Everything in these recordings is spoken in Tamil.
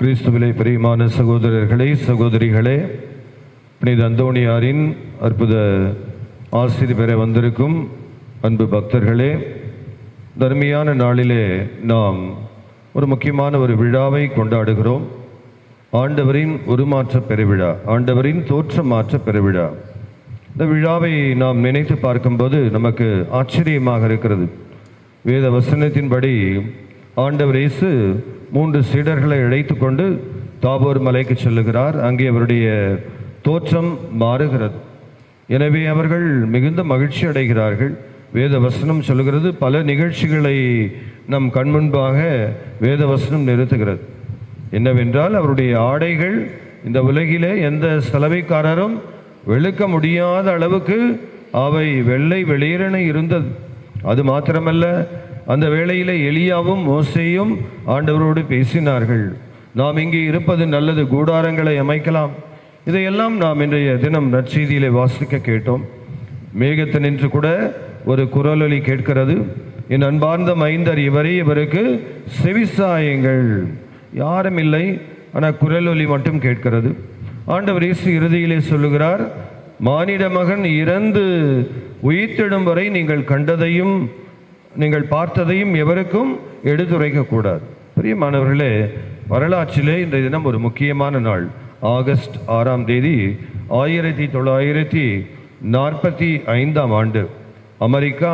கிறிஸ்துவிலே பிரியமான சகோதரர்களே சகோதரிகளே புனித அந்தோணியாரின் அற்புத ஆசிரி பெற வந்திருக்கும் அன்பு பக்தர்களே தர்மியான நாளிலே நாம் ஒரு முக்கியமான ஒரு விழாவை கொண்டாடுகிறோம். ஆண்டவரின் உருமாற்ற பெருவிழா ஆண்டவரின் தோற்ற மாற்ற பெருவிழா. இந்த விழாவை நாம் நினைத்து பார்க்கும்போது நமக்கு ஆச்சரியமாக இருக்கிறது. வேத வசனத்தின்படி ஆண்டவர் இயேசு மூன்று சீடர்களை அழைத்து கொண்டு தாபோர் மலைக்கு செல்லுகிறார். அங்கே அவருடைய தோற்றம் மாறுகிறது. எனவே அவர்கள் மிகுந்த மகிழ்ச்சி அடைகிறார்கள். வேத வசனம் சொல்லுகிறது பல நிகழ்ச்சிகளை நம் கண்முன்பாக வேத வசனம் நிறுத்துகிறது. என்னவென்றால் அவருடைய ஆடைகள் இந்த உலகிலே எந்த சலவைக்காரரும் வெளுக்க முடியாத அளவுக்கு அவை வெள்ளை வெளியிறன இருந்தது. அது மாத்திரமல்ல அந்த வேளையில் எலியாவும் மோசையும் ஆண்டவரோடு பேசினார்கள். நாம் இங்கே இருப்பது நல்லது கூடாரங்களை அமைக்கலாம். இதையெல்லாம் நாம் இன்றைய தினம் நற்செய்தியிலே வாசிக்க கேட்டோம். மேகத்து நின்று கூட ஒரு குரலொலி கேட்கிறது. என் அன்பார்ந்த மைந்தர் இவரே இவருக்கு செவிசாயங்கள். யாரும் இல்லை ஆனால் குரலொலி மட்டும் கேட்கிறது. ஆண்டவர் இயேசு இறுதியிலே சொல்லுகிறார் மானிட மகன் இறந்து உயிர்த்திடும் வரை நீங்கள் கண்டதையும் நீங்கள் பார்த்ததையும் எவருக்கும் எடுத்துரைக்கக்கூடாது. பிரியமானவர்களே வரலாற்றிலே இந்த தினம் ஒரு முக்கியமான நாள். ஆகஸ்ட் ஆறாம் தேதி ஆயிரத்தி தொள்ளாயிரத்தி நாற்பத்தி ஐந்தாம் ஆண்டு. அமெரிக்கா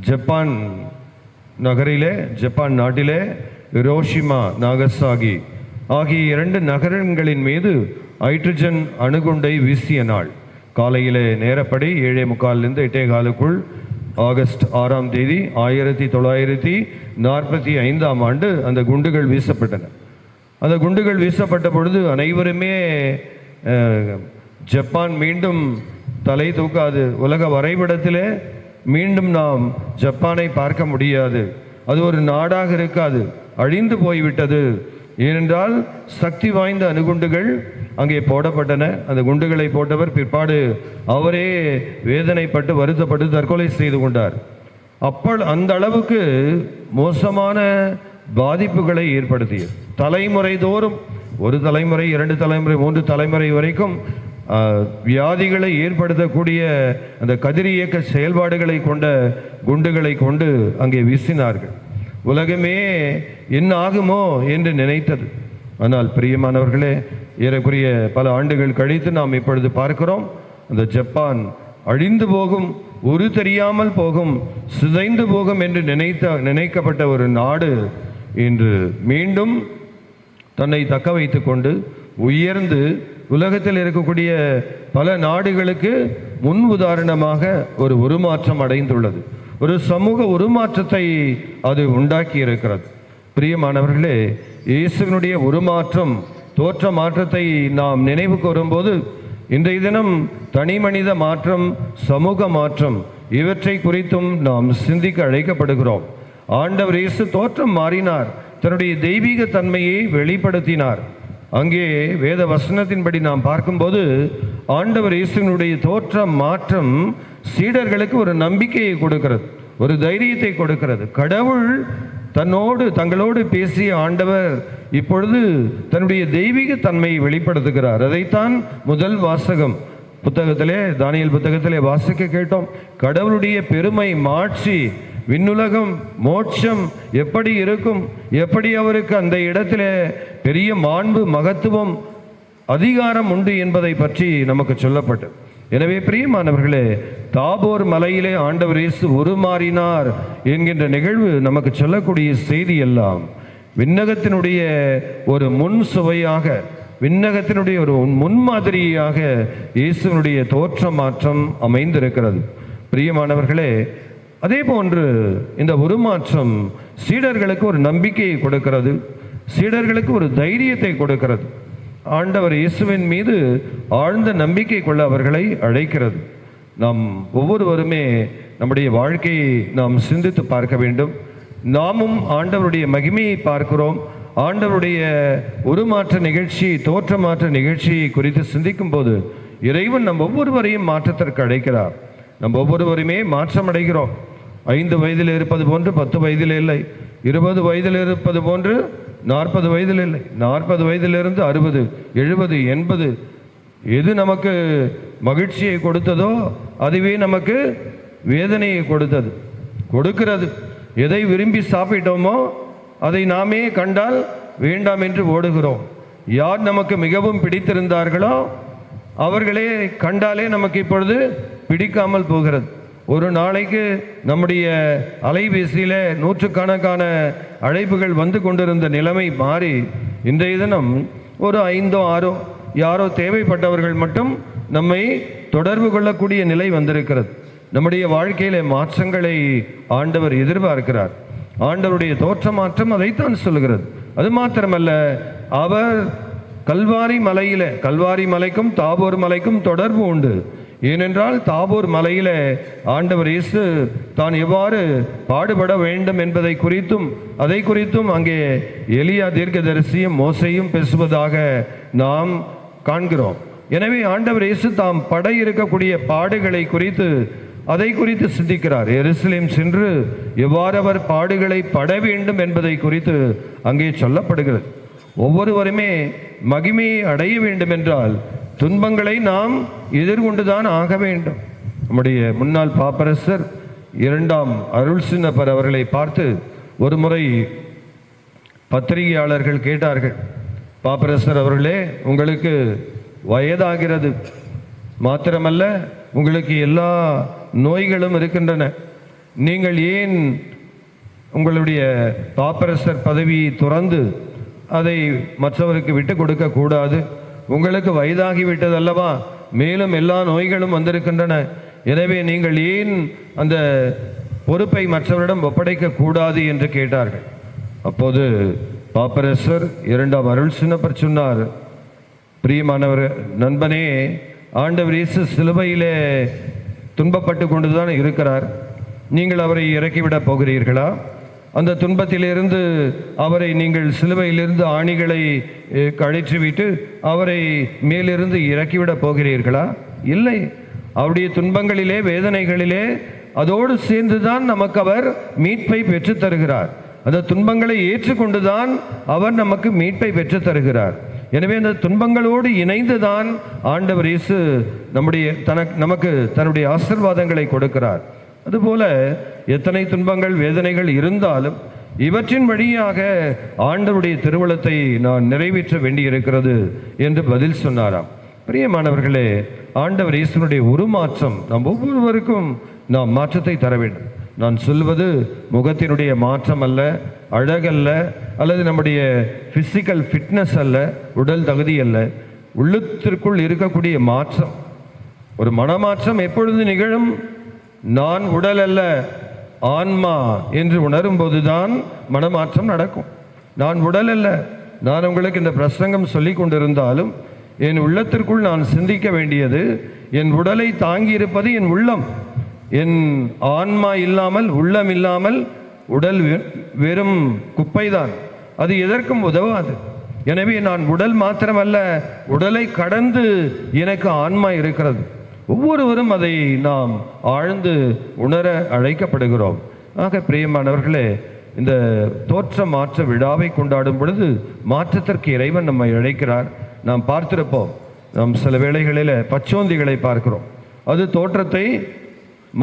ஜப்பான் நகரிலே ஜப்பான் நாட்டிலே ரோஷிமா நாகசாகி ஆகிய இரண்டு நகரங்களின் மீது ஹைட்ரஜன் அணுகுண்டை வீசிய நாள். காலையிலே நேரப்படி ஏழே முக்காலிலிருந்து எட்டே காலுக்குள் ஆகஸ்ட் ஆறாம் தேதி ஆயிரத்தி தொள்ளாயிரத்தி நாற்பத்தி ஐந்தாம் ஆண்டு அந்த குண்டுகள் வீசப்பட்டன. அந்த குண்டுகள் வீசப்பட்ட பொழுது அனைவருமே ஜப்பான் மீண்டும் தலை தூக்காது. உலக வரைபடத்திலே மீண்டும் நாம் ஜப்பானை பார்க்க முடியாது. அது ஒரு நாடாக இருக்காது. அழிந்து போய்விட்டது. ஏனென்றால் சக்தி வாய்ந்த அணுகுண்டுகள் அங்கே போடப்பட்டன. அந்த குண்டுகளை போட்டவர் பிற்பாடு அவரே வேதனைப்பட்டு வருத்தப்பட்டு தற்கொலை செய்து கொண்டார். அப்போ அந்த அளவுக்கு மோசமான பாதிப்புகளை ஏற்படுத்தியது. தலைமுறை தோறும் ஒரு தலைமுறை இரண்டு தலைமுறை மூன்று தலைமுறை வரைக்கும் வியாதிகளை ஏற்படுத்தக்கூடிய அந்த கதிரியக்க செயல்பாடுகளை கொண்ட குண்டுகளை கொண்டு அங்கே வீசினார்கள். உலகமே என்ன ஆகுமோ என்று நினைத்தது. ஆனால் பிரியமானவர்களே ஏறக்குரிய பல ஆண்டுகள் கழித்து நாம் இப்பொழுது பார்க்கிறோம் அந்த ஜப்பான் அழிந்து போகும் ஒரு தெரியாமல் போகும் சிதைந்து போகும் என்று நினைத்த நினைக்கப்பட்ட ஒரு நாடு இன்று மீண்டும் தன்னை தக்க வைத்து கொண்டு உயர்ந்து உலகத்தில் இருக்கக்கூடிய பல நாடுகளுக்கு முன் உதாரணமாக ஒரு உருமாற்றம் அடைந்துள்ளது. ஒரு சமூக உருமாற்றத்தை அது உண்டாக்கி இருக்கிறது பிரியமானவர்களே இயேசுவினுடைய உருமாற்றம் தோற்ற மாற்றத்தை நாம் நினைவு கூறும்போது இன்றைய தினம் தனி மனித மாற்றம் சமூக மாற்றம் இவற்றை குறித்தும் நாம் சிந்திக்க அழைக்கப்படுகிறோம். ஆண்டவர் இயேசு தோற்றம் மாறினார் தன்னுடைய தெய்வீக தன்மையை வெளிப்படுத்தினார். அங்கே வேத வசனத்தின்படி நாம் பார்க்கும்போது ஆண்டவர் இயேசுனுடைய தோற்ற மாற்றம் சீடர்களுக்கு ஒரு நம்பிக்கையை கொடுக்கிறது ஒரு தைரியத்தை கொடுக்கிறது. கடவுள் தன்னோடு தங்களோடு பேசிய ஆண்டவர் இப்பொழுது தன்னுடைய தெய்வீக தன்மையை வெளிப்படுத்துகிறார். அதைத்தான் முதல் வாசகம். புத்தகத்திலே தானியல் புத்தகத்திலே வாசிக்க கேட்டோம். கடவுளுடைய பெருமை மாட்சி விண்ணுலகம் மோட்சம் எப்படி இருக்கும்? எப்படி அவருக்கு அந்த இடத்திலே பெரிய மாண்பு மகத்துவம் அதிகாரம் உண்டு என்பதை பற்றி நமக்கு சொல்லப்பட்டது. எனவே பிரியமானவர்களே தாபோர் மலையிலே ஆண்டவர் இயேசு உருமாறினார் என்கின்ற நிகழ்வு நமக்கு சொல்லக்கூடிய செய்தி எல்லாம் விண்ணகத்தினுடைய ஒரு முன் சுவையாக விண்ணகத்தினுடைய ஒரு முன்மாதிரியாக இயேசுனுடைய தோற்ற மாற்றம் அமைந்திருக்கிறது. பிரியமானவர்களே அதே போன்று இந்த உருமாற்றம் சீடர்களுக்கு ஒரு நம்பிக்கையை கொடுக்கிறது சீடர்களுக்கு ஒரு தைரியத்தை கொடுக்கிறது. ஆண்டவர் இயேசுவின் மீது ஆழ்ந்த நம்பிக்கை கொள்ள அவர்களை அழைக்கிறது. நாம் ஒவ்வொருவருமே நம்முடைய வாழ்க்கையை நாம் சிந்தித்து பார்க்க வேண்டும். நாமும் ஆண்டவருடைய மகிமையை பார்க்கிறோம். ஆண்டவருடைய உருமாற்ற நிகழ்ச்சி தோற்றமாற்ற நிகழ்ச்சியை குறித்து சிந்திக்கும் போது இறைவன் நம் ஒவ்வொருவரையும் மாற்றத்திற்கு அழைக்கிறார். நம் ஒவ்வொருவருமே மாற்றம் அடைகிறோம் ஐந்து வயதில் இருப்பது போன்று பத்து வயதில் இல்லை. இருபது வயதில் இருப்பது போன்று நாற்பது வயதில் இல்லை. நாற்பது வயதிலிருந்து அறுபது எழுபது எண்பது. எது நமக்கு மகிழ்ச்சியை கொடுத்ததோ அதுவே நமக்கு வேதனையை கொடுத்தது. கொடுக்கிறது. எதை விரும்பி சாப்பிட்டோமோ அதை நாமே கண்டால் வேண்டாம் என்று ஓடுகிறோம். யார் நமக்கு மிகவும் பிடித்திருந்தார்களோ அவர்களே கண்டாலே நமக்கு இப்பொழுது பிடிக்காமல் போகிறது. ஒரு நாளைக்கு நம்முடைய அலைபேசியில் நூற்றுக்கணக்கான அழைப்புகள் வந்து கொண்டிருந்த நிலைமை மாறி இன்றைய தினம் ஒரு ஐந்தோ ஆறோ யாரோ தேவைப்பட்டவர்கள் மட்டும் நம்மை தொடர்பு கொள்ளக்கூடிய நிலை வந்திருக்கிறது. நம்முடைய வாழ்க்கையில மாற்றங்களை ஆண்டவர் எதிர்பார்க்கிறார். ஆண்டவருடைய தோற்ற மாற்றம் அதைத்தான் சொல்லுகிறது. அது மாத்திரமல்ல அவர் கல்வாரி மலையில கல்வாரி மலைக்கும் தாபோர் மலைக்கும் தொடர்பு உண்டு. ஏனென்றால் தாபூர் மலையில ஆண்டவர் இயேசு தான் எவ்வாறு பாடுபட வேண்டும் என்பதை குறித்தும் அதை குறித்தும் அங்கே எலியா தீர்க்கதரிசியும் மோசையும் பேசுவதாக நாம் காண்கிறோம். எனவே ஆண்டவர் இயேசு தாம் பட இருக்கக்கூடிய பாடுகளை குறித்து அதை குறித்து சிந்திக்கிறார். எருசலேம் சென்று எவ்வாறு அவர் பாடுகளை பட வேண்டும் என்பதை குறித்து அங்கே சொல்லப்படுகிறது. ஒவ்வொருவருமே மகிமையை அடைய வேண்டும் என்றால் துன்பங்களை நாம் எதிர்கொண்டுதான் ஆக வேண்டும். நம்முடைய முன்னாள் பாப்பரசர் இரண்டாம் அருள் சின்னப்பர் அவர்களை பார்த்து ஒரு முறை பத்திரிகையாளர்கள் கேட்டார்கள் பாப்பரசர் அவர்களே உங்களுக்கு வயதாகிறது. மாத்திரமல்ல உங்களுக்கு எல்லா நோய்களும் இருக்கின்றன. நீங்கள் ஏன் உங்களுடைய பாப்பரசர் பதவியை துறந்து அதை மற்றவருக்கு விட்டு கொடுக்கக்கூடாது உங்களுக்கு வயதாகிவிட்டது அல்லவா மேலும் எல்லா நோய்களும் வந்திருக்கின்றன. எனவே நீங்கள் ஏன் அந்த பொறுப்பை மற்றவரிடம் ஒப்படைக்க கூடாது என்று கேட்டார்கள். அப்போது பாப்பரசர் இரண்டாம் அருள் சின்னப்பர் சொன்னார் பிரியமானவர் நண்பனே ஆண்டவர் இயேசு சிலுவையிலே துன்பப்பட்டு கொண்டுதான் இருக்கிறார். நீங்கள் அவரை இறக்கிவிடப் போகிறீர்களா? அந்த துன்பத்திலிருந்து அவரை நீங்கள் சிலுவையிலிருந்து ஆணிகளை அஹ், அவரை மேலிருந்து இறக்கிவிடப் போகிறீர்களா? இல்லை. அவருடைய துன்பங்களிலே வேதனைகளிலே அதோடு சேர்ந்துதான் நமக்கு அவர் மீட்பை பெற்றுத் தருகிறார். அந்த துன்பங்களை ஏற்றுக்கொண்டுதான் அவர் நமக்கு மீட்பை பெற்றுத் தருகிறார். எனவே அந்த துன்பங்களோடு இணைந்துதான் ஆண்டவர் இயேசு நம்முடைய தனக்கு நமக்கு தன்னுடைய ஆசிர்வாதங்களை கொடுக்கிறார். அதுபோல எத்தனை துன்பங்கள் வேதனைகள் இருந்தாலும் இவற்றின் வழியாக ஆண்டவருடைய திருவளத்தை நான் நிறைவேற்ற வேண்டியிருக்கிறது என்று பதில் சொன்னாராம். பிரியமானவர்களே ஆண்டவர் இயேசுனுடைய உருமாற்றம் நம் ஒவ்வொருவருக்கும் நாம் மாற்றத்தை தர வேண்டும். நான் சொல்வது முகத்தினுடைய மாற்றம் அல்ல அழகல்ல அல்லது நம்முடைய ஃபிசிக்கல் ஃபிட்னஸ் அல்ல உடல் தகுதி அல்ல. உள்ளத்திற்குள் இருக்கக்கூடிய மாற்றம். ஒரு மனமாற்றம் எப்பொழுது நிகழும்? நான் உடல் அல்ல ஆன்மா என்று உணரும் போதுதான் மனமாற்றம் நடக்கும். நான் உடல் அல்ல நான் உங்களுக்கு இந்த பிரசங்கம் சொல்லி கொண்டிருந்தாலும் என் உள்ளத்திற்குள் நான் சிந்திக்க வேண்டியது என் உடலை தாங்கி இருப்பது என் உள்ளம். என் ஆன்மா இல்லாமல் உள்ளம் இல்லாமல் உடல் வெ- வெறும் குப்பைதான். அது எதற்கும் உதவாது. எனவே நான் உடல் மாத்திரமல்ல உடலை கடந்து எனக்கு ஆன்மா இருக்கிறது. ஒவ்வொருவரும் அதை நாம் ஆழ்ந்து உணர அழைக்கப்படுகிறோம். ஆக பிரியமானவர்களே இந்த தோற்ற மாற்ற விழாவை கொண்டாடும் பொழுது மாற்றத்திற்கு இறைவன் நம்மை அழைக்கிறார். நாம் பார்த்திருப்போம் நாம் சில வேளைகளில் பச்சோந்திகளை பார்க்கிறோம். அது தோற்றத்தை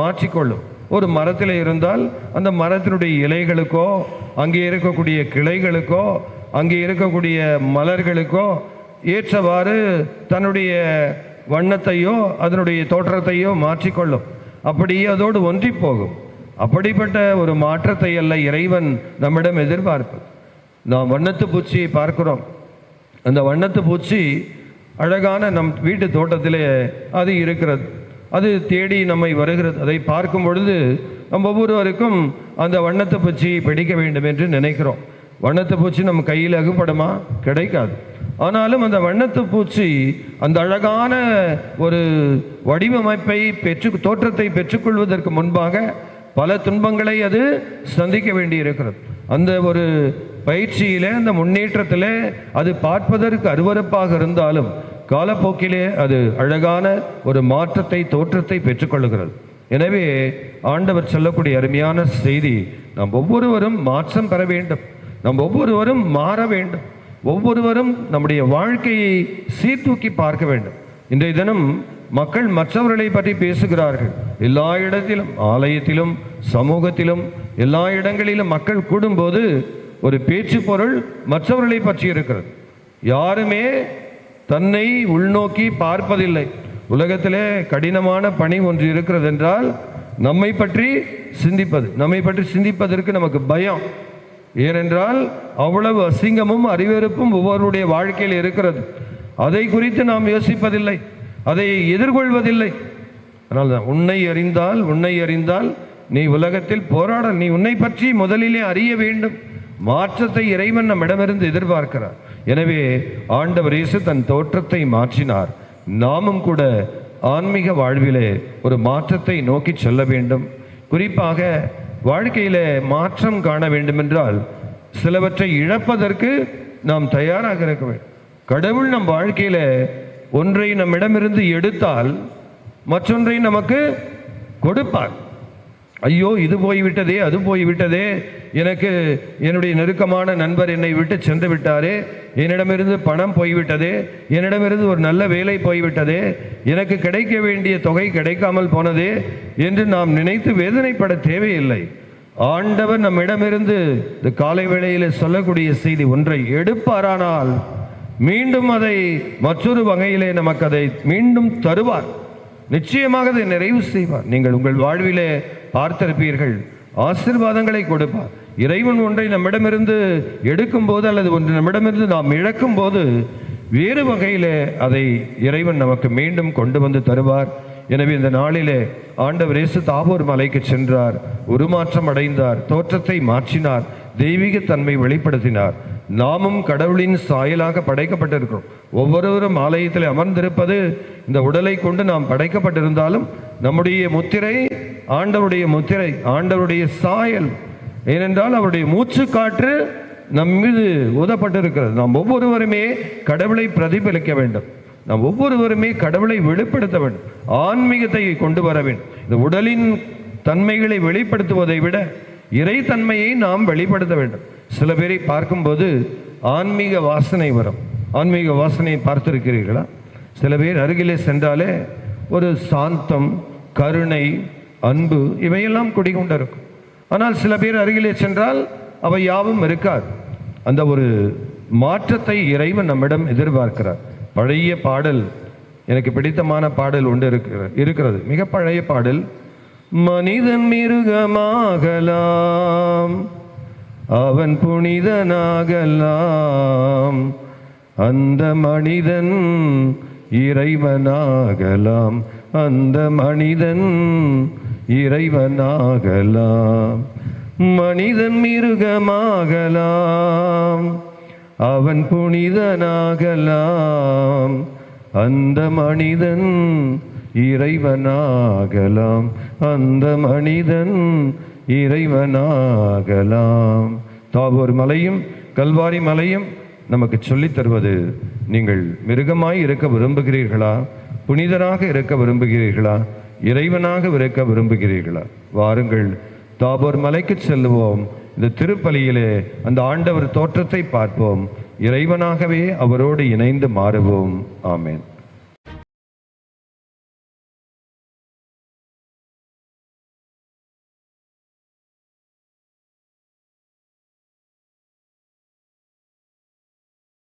மாற்றிக்கொள்ளும். ஒரு மரத்தில் இருந்தால் அந்த மரத்தினுடைய இலைகளுக்கோ அங்கே இருக்கக்கூடிய கிளைகளுக்கோ அங்கே இருக்கக்கூடிய மலர்களுக்கோ ஏற்றவாறு தன்னுடைய வண்ணத்தையோ அதனுடைய தோற்றத்தையோ மாற்றிக்கொள்ளும். அப்படியே அதோடு ஒன்றி போகும் அப்படிப்பட்ட ஒரு மாற்றத்தை அல்ல இறைவன் நம்மிடம் எதிர்பார்ப்பது நாம் வண்ணத்து பூச்சியை பார்க்கிறோம். அந்த வண்ணத்து பூச்சி அழகான நம் வீட்டு தோட்டத்திலே அது இருக்கிறது. அது தேடி நம்மை வருகிறது. அதை பார்க்கும் பொழுது நம் ஒவ்வொருவருக்கும் அந்த வண்ணத்து பூச்சியை பிடிக்க வேண்டும் என்று நினைக்கிறோம். வண்ணத்து பூச்சி நம்ம கையில் அகுப்படுமா? கிடைக்காது. ஆனாலும் அந்த வண்ணத்து பூச்சி அந்த அழகான ஒரு வடிவமைப்பை பெற்று தோற்றத்தை பெற்றுக்கொள்வதற்கு முன்பாக பல துன்பங்களை அது சந்திக்க வேண்டி இருக்கிறது அந்த ஒரு பயிற்சியிலே அந்த முன்னேற்றத்திலே அது பார்ப்பதற்கு அருவருப்பாக இருந்தாலும் காலப்போக்கிலே அது அழகான ஒரு மாற்றத்தை தோற்றத்தை பெற்றுக்கொள்கிறது எனவே ஆண்டவர் சொல்லக்கூடிய அருமையான செய்தி நாம் ஒவ்வொருவரும் மாற்றம் பெற வேண்டும். நம் ஒவ்வொருவரும் மாற வேண்டும். ஒவ்வொருவரும் நம்முடைய வாழ்க்கையை சீர்தூக்கி பார்க்க வேண்டும். இன்றைய தினம் மக்கள் மற்றவர்களை பற்றி பேசுகிறார்கள். எல்லா இடத்திலும் ஆலயத்திலும் சமூகத்திலும் எல்லா இடங்களிலும் மக்கள் கூடும்போது ஒரு பேச்சு பொருள் மற்றவர்களை பற்றி இருக்கிறது. யாருமே தன்னை உள்நோக்கி பார்ப்பதில்லை. உலகத்திலே கடினமான பணி ஒன்று இருக்கிறது என்றால் நம்மை பற்றி சிந்திப்பது நம்மை பற்றி சிந்திப்பதற்கு நமக்கு பயம். ஏனென்றால் அவ்வளவு அசிங்கமும் அறிவெறுப்பும் ஒவ்வொருடைய வாழ்க்கையில் இருக்கிறது. அதை குறித்து நாம் யோசிப்பதில்லை. அதை எதிர்கொள்வதில்லை. அதனால் தான் உன்னை அறிந்தால் உன்னை அறிந்தால் நீ உலகத்தில் போராட நீ உன்னை பற்றி முதலிலே அறிய வேண்டும். மாற்றத்தை இறைவன் நம்மிடமிருந்து எதிர்பார்க்கிறார். எனவே ஆண்டவர் இயேசு தன் தோற்றத்தை மாற்றினார். நாமும் கூட ஆன்மீக வாழ்விலே ஒரு மாற்றத்தை நோக்கி செல்ல வேண்டும். குறிப்பாக வாழ்க்கையில் மாற்றம் காண வேண்டுமென்றால் சிலவற்றை இழப்பதற்கு நாம் தயாராக இருக்க வேண்டும். கடவுள் நம் வாழ்க்கையில ஒன்றை நம்மிடமிருந்து எடுத்தால் மற்றொன்றை நமக்கு கொடுப்பார். ஐயோ இது போய்விட்டதே அது போய்விட்டதே. எனக்கு என்னுடைய நெருக்கமான நண்பர் என்னை விட்டு சென்று விட்டாரே. என்னிடமிருந்து பணம் போய்விட்டதே. என்னிடமிருந்து ஒரு நல்ல வேலை போய்விட்டதே. எனக்கு கிடைக்க வேண்டிய தொகை கிடைக்காமல் போனதே என்று நாம் நினைத்து வேதனைப்பட தேவையில்லை. ஆண்டவர் நம்மிடமிருந்து இந்த காலை வேளையில் சொல்லக்கூடிய செய்தி ஒன்றை எடுப்பாரானால் மீண்டும் அதை மற்றொரு வகையிலே நமக்கு அதை மீண்டும் தருவார். நிச்சயமாக அதை நிறைவு செய்வார். நீங்கள் உங்கள் வாழ்விலே பார்த்திருப்பீர்கள். ஆசீர்வாதங்களை கொடுப்பார் இறைவன் ஒன்றை நம்மிடமிருந்து எடுக்கும் போது அல்லது ஒன்று நம்மிடமிருந்து நாம் இழக்கும் போது வேறு வகையிலே அதை இறைவன் நமக்கு மீண்டும் கொண்டு வந்து தருவார். எனவே இந்த நாளிலே ஆண்டவர் இயேசு தாபூர் மலைக்கு சென்றார். உருமாற்றம் அடைந்தார். தோற்றத்தை மாற்றினார். தெய்வீக தன்மை வெளிப்படுத்தினார். நாமும் கடவுளின் சாயலாக படைக்கப்பட்டிருக்கிறோம். ஒவ்வொருவரும் ஆலயத்தில் அமர்ந்திருப்பது இந்த உடலை கொண்டு நாம் படைக்கப்பட்டிருந்தாலும் நம்முடைய முத்திரை ஆண்டவருடைய முத்திரை ஆண்டவருடைய சாயல். ஏனென்றால் அவருடைய மூச்சு காற்று நம் மீது ஊதப்பட்டிருக்கிறது. நாம் ஒவ்வொருவருமே கடவுளை பிரதிபலிக்க வேண்டும். நாம் ஒவ்வொருவருமே கடவுளை வெளிப்படுத்த வேண்டும். ஆன்மீகத்தை கொண்டு வர வேண்டும். இந்த உடலின் தன்மைகளை வெளிப்படுத்துவதை விட இறைத்தன்மையை நாம் வெளிப்படுத்த வேண்டும். சில பேரை பார்க்கும்போது ஆன்மீக வாசனை வரும். ஆன்மீக வாசனை பார்த்திருக்கிறீர்களா? சில பேர் அருகிலே சென்றாலே ஒரு சாந்தம் கருணை அன்பு இவையெல்லாம் குடிகொண்டிருக்கும். ஆனால் சில பேர் அருகிலே சென்றால் அவை யாவும் இருக்காது. அந்த ஒரு மாற்றத்தை இறைவன் நம்மிடம் எதிர்பார்க்கிறார். பழைய பாடல் எனக்கு பிடித்தமான பாடல் ஒன்று இருக்கிற இருக்கிறது. மிக பழைய பாடல் மனிதன் மிருகமாகலாம். அவன் புனிதனாகலாம். அந்த மனிதன் இறைவனாகலாம். அந்த மனிதன் இறைவனாகலாம். மனிதன் மிருகமாகலாம். அவன் புனிதனாகலாம். அந்த மனிதன் இறைவனாகலாம். அந்த மனிதன் இறைவனாகலாம். தாபோர் மலையும் கல்வாரி மலையும் நமக்கு சொல்லித் தருவது நீங்கள் மிருகமாய் இருக்க விரும்புகிறீர்களா? புனிதராக இருக்க விரும்புகிறீர்களா? இறைவனாக இருக்க விரும்புகிறீர்களா? வாருங்கள் தாபோர் மலைக்கு செல்லுவோம் இந்த திருப்பலியிலே அந்த ஆண்டவர் தோற்றத்தை பார்ப்போம். இறைவனாகவே அவரோடு இணைந்து மாறுவோம். ஆமேன்.